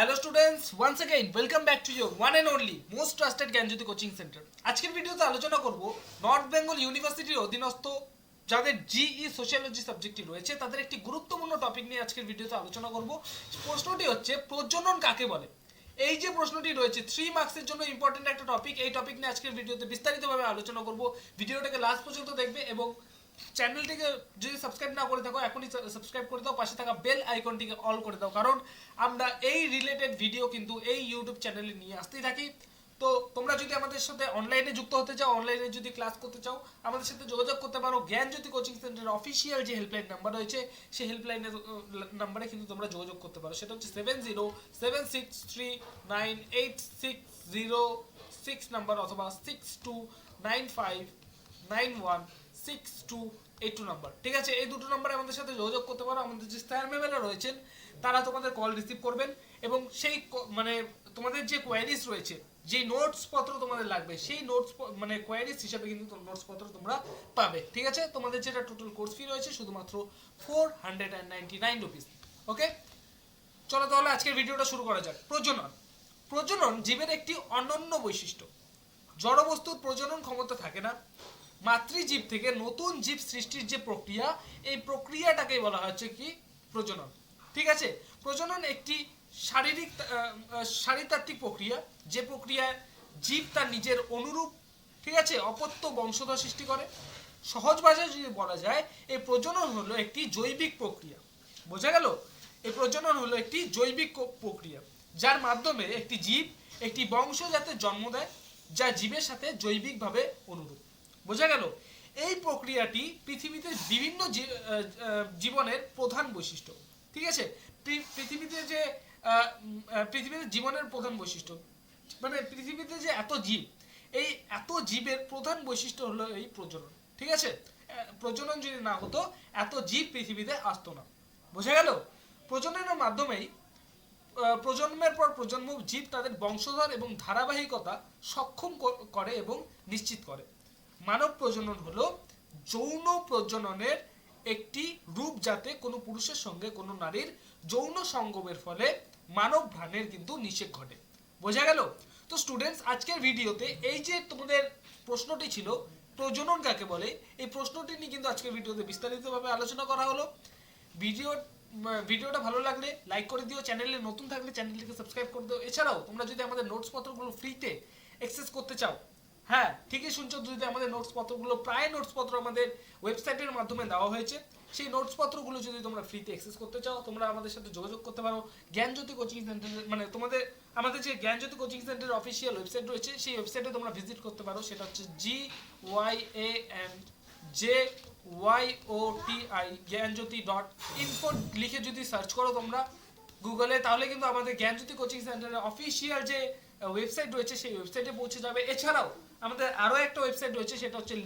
Hello students once again welcome back to your one and only most trusted Gyanjyoti coaching centre আজকের ভিডিওতে আলোচনা করব north Bengal ইউনিভার্সিটির অধীনস্থ যাদের জিই সোশিয়োলজি সাবজেক্টটি রয়েছে, তাদের একটি গুরুত্বপূর্ণ টপিক নিয়ে আজকের ভিডিওতে আলোচনা করব। প্রশ্নটি হচ্ছে, প্রজনন কাকে বলে? এই যে প্রশ্নটি রয়েছে থ্রি মার্কসের জন্য ইম্পর্টেন্ট একটা টপিক এই টপিক নিয়ে আজকের ভিডিওতে বিস্তারিতভাবে আলোচনা করব। ভিডিওটাকে লাস্ট পর্যন্ত দেখবে এবং চ্যানেলটিকে যদি সাবস্ক্রাইব না করে থাকো, এখনই সাবস্ক্রাইব করে দাও, পাশে থাকা বেল আইকনটিকে অল করে দাও। কারণ আমরা এই রিলেটেড ভিডিও কিন্তু এই ইউটিউব চ্যানেলে নিয়ে আসতেই থাকি। তো তোমরা যদি আমাদের সাথে অনলাইনে যুক্ত হতে চাও অনলাইনে যদি ক্লাস করতে চাও, আমাদের সাথে যোগাযোগ করতে পারো। জ্ঞানজ্যোতি কোচিং সেন্টারের অফিসিয়াল যে হেল্পলাইন নাম্বার রয়েছে, সেই হেল্পলাইনের নাম্বারে কিন্তু তোমরা যোগাযোগ করতে পারো। সেটা হচ্ছে seven zero seven six three nine eight six zero six number অথবা six two nine five nine one six two eight two number ঠিক আছে? এই দুটো নাম্বারে আমাদের সাথে যোগাযোগ করতে পারো। আমাদের যে রয়েছেন, তারা তোমাদের কল রিসিভ করবেন এবং সেই মানে তোমাদের যে রয়েছে যে নোটস পত্র তোমাদের লাগবে, সেই নোটস মানে হিসাবে কিন্তু নোটস পত্র তোমরা পাবে, ঠিক আছে? তোমাদের যেটা টোটাল কোর্স ফি রয়েছে শুধুমাত্র four hundred and ninety nine rupees okay চলো তাহলে আজকের ভিডিওটা শুরু করা যাক। প্রজনন। প্রজনন জীবের একটি অনন্য বৈশিষ্ট্য। জড়বস্তুর প্রজনন ক্ষমতা থাকে না। মাতৃজীব থেকে নতুন জীব সৃষ্টির যে প্রক্রিয়া, এই প্রক্রিয়াটাকে বলা হচ্ছে কি? প্রজনন। ঠিক আছে? প্রজনন একটি শারীরিক শারীরতাত্ত্বিক প্রক্রিয়া। যে প্রক্রিয়ায় জীব তার নিজের অনুরূপ, ঠিক আছে? অপত্য বংশধর সৃষ্টি করে। সহজ ভাষায় যদি বলা যায়, এই প্রজনন হলো একটি জৈবিক প্রক্রিয়া। বোঝা গেল? এই প্রজনন হলো একটি জৈবিক প্রক্রিয়া, যার মাধ্যমে একটি জীব একটি বংশ যাতে জন্ম দেয়, যা জীবের সাথে জৈবিকভাবে অনুরূপ। বোঝা গেল? এই প্রক্রিয়াটি পৃথিবীতে বিভিন্ন জীবনের প্রধান বৈশিষ্ট্য। ঠিক আছে? পৃথিবীতে যে পৃথিবীতে জীবনের প্রধান বৈশিষ্ট্য মানে পৃথিবীতে যে এত জীব, এই এত জীবের প্রধান বৈশিষ্ট্য হলো এই প্রজনন। ঠিক আছে? প্রজনন যদি না হতো, এত জীব পৃথিবীতে আসতো না। বোঝা গেল? প্রজননের মাধ্যমেই প্রজন্মের পর প্রজন্ম জীব তাদের বংশধর এবং ধারাবাহিকতা সক্ষম করে এবং নিশ্চিত করে। মানব প্রজনন হলো যৌন প্রজননের একটি রূপ যাতে কোনো পুরুষের সঙ্গে কোনো নারীর যৌন সঙ্গমের ফলে মানব ভ্রাণের কিন্তু নিষেধ ঘটে। বোঝা গেল? তো স্টুডেন্টস আজকের ভিডিওতে এই যে তোমাদের প্রশ্নটি ছিল, প্রজনন কাকে বলে? এই প্রশ্নটি নিয়ে কিন্তু আজকের ভিডিওতে বিস্তারিতভাবে আলোচনা করা হলো। ভিডিও ভিডিওটা ভালো লাগলে লাইক করে দিও। চ্যানেলে নতুন থাকলে চ্যানেলটিকে সাবস্ক্রাইব করে দিও। এছাড়াও তোমরা যদি আমাদের নোটস পত্রগুলো ফ্রিতে অ্যাক্সেস করতে চাও হ্যাঁ ঠিকই শুনছো যদি আমাদের নোটস পত্রগুলো, প্রায় নোটস পত্র আমাদের ওয়েবসাইটের মাধ্যমে দেওয়া হয়েছে। সেই নোটস পত্রগুলো যদি তোমরা ফ্রিতে অ্যাক্সেস করতে চাও, তোমরা আমাদের সাথে যোগাযোগ করতে পারো। জ্ঞানজ্যোতি কোচিং সেন্টারের মানে তোমাদের, আমাদের যে জ্ঞানজ্যোতি কোচিং সেন্টারের অফিসিয়াল ওয়েবসাইট রয়েছে, সেই ওয়েবসাইটে তোমরা ভিজিট করতে পারো। সেটা হচ্ছে G Y A N J Y O T I Gyanjyoti dot info লিখে যদি সার্চ করো তোমরা গুগলে তাহলে কিন্তু আমাদের জ্ঞানজ্যোতি কোচিং সেন্টারের অফিসিয়াল যে ওয়েবসাইট রয়েছে, সেই ওয়েবসাইটে পৌঁছে যাবে। এছাড়াও আমাদের আরও একটা ওয়েবসাইট রয়েছে, সেটা হচ্ছে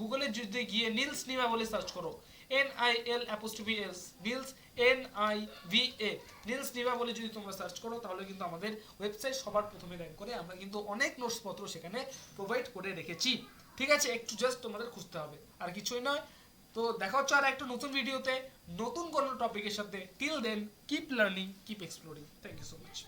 গুগলে যদি গিয়ে নীলস নিমা বলে সার্চ করো। N I L apostrophe S Nils N I V A Nils Nima বলে যদি তোমরা সার্চ করো, তাহলে কিন্তু আমাদের ওয়েবসাইট সবার প্রথমে র্যাঙ্ক করে আমরা কিন্তু অনেক নোটসপত্র সেখানে প্রোভাইড করে রেখেছি। ঠিক আছে? একটু জাস্ট তোমাদের খুঁজতে হবে, আর কিছুই নয়। তো দেখা হচ্ছে আর একটা নতুন ভিডিওতে নতুন কোনো টপিকের সাথে। Till then keep learning keep exploring thank you so much